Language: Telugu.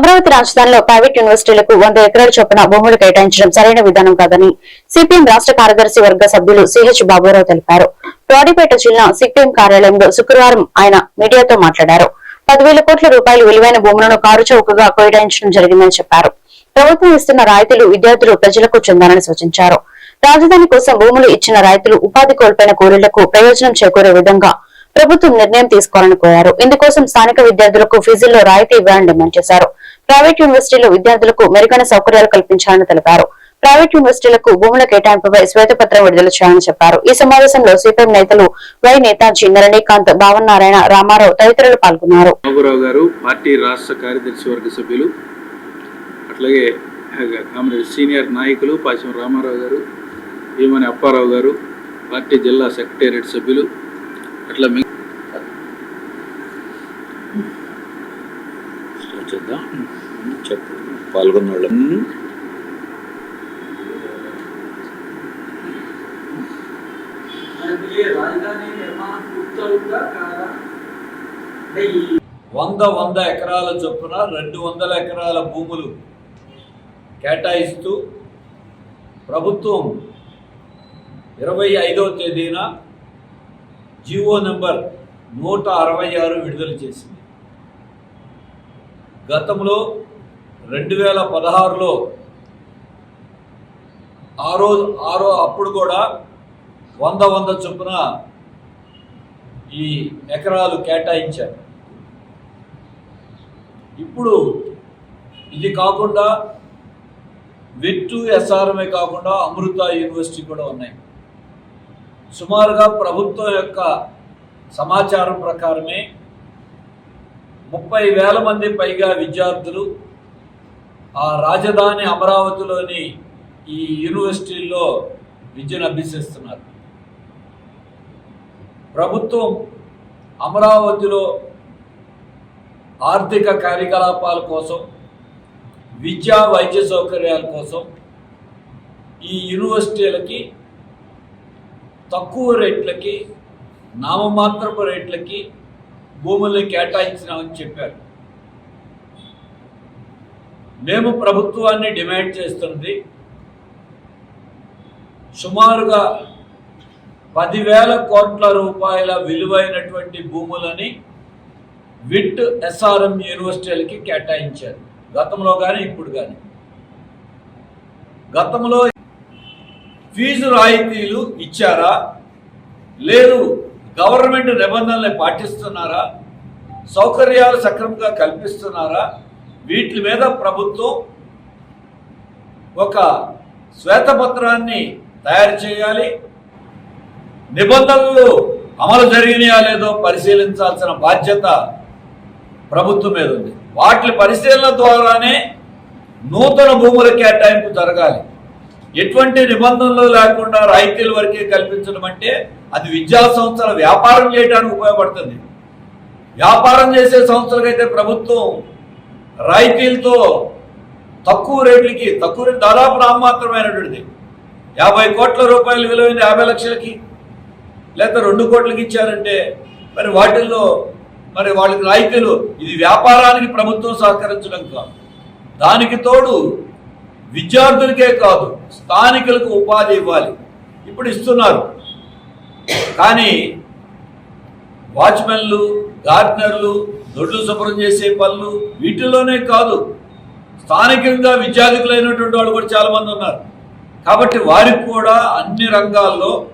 అమరావతి రాజధానిలో ప్రైవేట్ యూనివర్సిటీలకు వంద ఎకరాల చొప్పున భూములు కేటాయించడం సరైన విధానం కాదని సిపిఎం రాష్ట్ర కార్యదర్శి వర్గ సభ్యులు సిహెచ్ బాబురావు తెలిపారు. రాడిపేట జిల్లా సిపిఎం కార్యాలయంలో శుక్రవారం ఆయన మీడియాతో మాట్లాడారు. పదివేల కోట్ల రూపాయలు విలువైన భూములను కారు చౌకగా కేటాయించడం జరిగిందని చెప్పారు. ప్రభుత్వం ఇస్తున్న రాయితీలు విద్యార్థులు ప్రజలకు చెందాలని సూచించారు. రాజధాని కోసం భూములు ఇచ్చిన రైతులు ఉపాధి కోల్పోయిన కూలీలకు ప్రయోజనం చేకూరే విధంగా ప్రభుత్వం నిర్ణయం తీసుకోవాలని కోరారు. ఇందుకోసం స్థానిక విద్యార్థులకు ఫీజుల్లో రాయితీ ఇవ్వాలని డిమాండ్ చేశారు. ప్రైవేట్ యూనివర్సిటీలో విద్యార్థులకు మెరుగైన సౌకర్యాలు కల్పించాలని తెలిపారు. ప్రైవేట్ యూనివర్సిటీలకు భూముల కేటాయింపుపై శ్వేతపత్రం విడుదల చేయాలని చెప్పారు. ఈ సమావేశంలో సిపిఎం నేతలు వై నేతాజీ నరణీకాంత్ భావనారాయణ రామారావు తదితరులు పాల్గొన్నారు. గారు పార్టీ రాష్ట్ర కార్యదర్శి వర్గ సభ్యులు అట్లాగే సీనియర్ నాయకులు పాశం రామారావు గారు భీమని అప్పారావు గారు పార్టీ జిల్లా సెక్రటేరియట్ సభ్యులు అట్లా చేద్దాం చెప్పు. పాల్గొన్న వంద వంద ఎకరాల చొప్పున రెండు వందల ఎకరాల భూములు కేటాయిస్తూ ప్రభుత్వం ఇరవై ఐదవ తేదీన జీవో నెంబర్ నూట అరవై ఆరు విడుదల చేసింది. గతంలో రెండు వేల పదహారులో ఆ రోజు ఆరో అప్పుడు కూడా వంద వంద చొప్పున ఈ ఎకరాలు కేటాయించారు. ఇప్పుడు ఇది కాకుండా విట్టు ఎస్ఆర్ఎంఏ కాకుండా అమృత యూనివర్సిటీ కూడా ఉన్నాయి. సుమారుగా ప్రభుత్వం యొక్క సమాచారం ప్రకారమే ముప్పై వేల మంది పైగా విద్యార్థులు ఆ రాజధాని అమరావతిలోని ఈ యూనివర్సిటీల్లో విద్యను అభ్యసిస్తున్నారు. ప్రభుత్వం అమరావతిలో ఆర్థిక కార్యకలాపాల కోసం విద్యా వైద్య సౌకర్యాల కోసం ఈ యూనివర్సిటీలకి తక్కువ రేట్లకి నామమాత్రపు రేట్లకి భూముల్ని కేటాయించినామని చెప్పారు. మేము ప్రభుత్వాన్ని డిమాండ్ చేస్తున్నది సుమారుగా పదివేల కోట్ల రూపాయల విలువైనటువంటి భూములని విట్ ఎస్ఆర్ఎం యూనివర్సిటీలకి కేటాయించారు. గతంలో కానీ ఇప్పుడు కానీ గతంలో ఫీజు రాయితీలు ఇచ్చారా? లేదు. గవర్నమెంట్ నిబంధనల్ని పాటిస్తున్నారా? సౌకర్యాలు సక్రమంగా కల్పిస్తున్నారా? వీటి మీద ప్రభుత్వం ఒక శ్వేతపత్రాన్ని తయారు చేయాలి. నిబంధనలు అమలు జరిగినాయా లేదో పరిశీలించాల్సిన బాధ్యత ప్రభుత్వం మీద ఉంది. వాటి పరిశీలన ద్వారానే నూతన భూముల కేటాయింపు జరగాలి. ఎటువంటి నిబంధనలు లేకుండా రాయితీల వరకే కల్పించడం అంటే అది విద్యా సంస్థల వ్యాపారం చేయడానికి ఉపయోగపడుతుంది. వ్యాపారం చేసే సంస్థలకైతే ప్రభుత్వం రాయితీలతో తక్కువ రేట్లకి తక్కువ రేటు దాదాపు నామమాత్రమైనటువంటిది. యాభై కోట్ల రూపాయలు విలువైన యాభై లక్షలకి లేకపోతే రెండు కోట్లకి ఇచ్చారంటే మరి వాటిల్లో మరి వాళ్ళకి రాయితీలు ఇది వ్యాపారానికి ప్రభుత్వం సహకరించడం కాదు. దానికి తోడు విద్యార్థులకే కాదు స్థానికులకు ఉపాధి ఇవ్వాలి. ఇప్పుడు ఇస్తున్నారు. కానీ వాచ్మెన్లు గార్డెనర్లు దొడ్లు శుభ్రం చేసే పనులు వీటిలోనే కాదు. స్థానికంగా విద్యార్థులైనటువంటి వాళ్ళు కూడా చాలామంది ఉన్నారు. కాబట్టి వారికి కూడా అన్ని రంగాల్లో